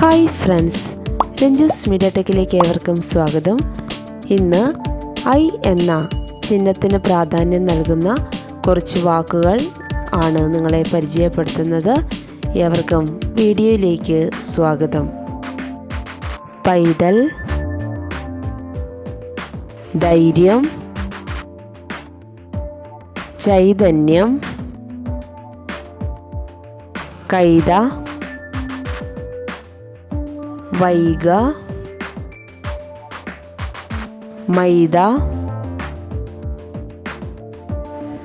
Hi friends Ranjus media ടെക്കിലേക്ക് ഏവർക്കും സ്വാഗതം. ഇന്ന് ഐ എന്ന ചിഹ്നത്തിന് പ്രാധാന്യം നൽകുന്ന കുറച്ച് വാക്കുകൾ ആണ് നിങ്ങളെ പരിചയപ്പെടുത്തുന്നത്. ഏവർക്കും വീഡിയോയിലേക്ക് സ്വാഗതം. പൈതൽ ധൈര്യം ചൈതന്യം കൈത വൈഗ മൈദ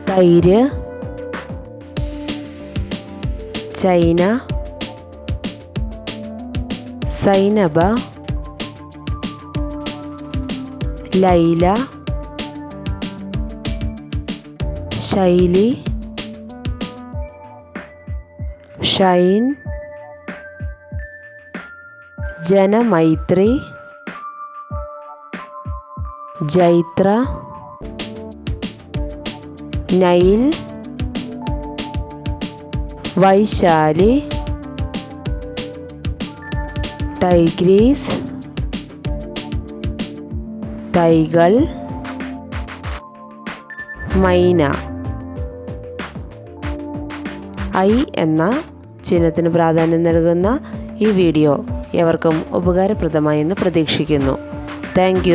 തൈര് ചൈന സൈനബ ലൈല ശൈലി ഷൈൻ ജനമൈത്രി ജൈത്ര നൈൽ വൈശാലി ടൈഗ്രീസ് തൈകൾ മൈന. ഐ എന്ന ചിഹ്നത്തിന് പ്രാധാന്യം നൽകുന്ന ഈ വീഡിയോ എവർക്കും ഉപകാരപ്രദമായെന്ന് പ്രതീക്ഷിക്കുന്നു. താങ്ക്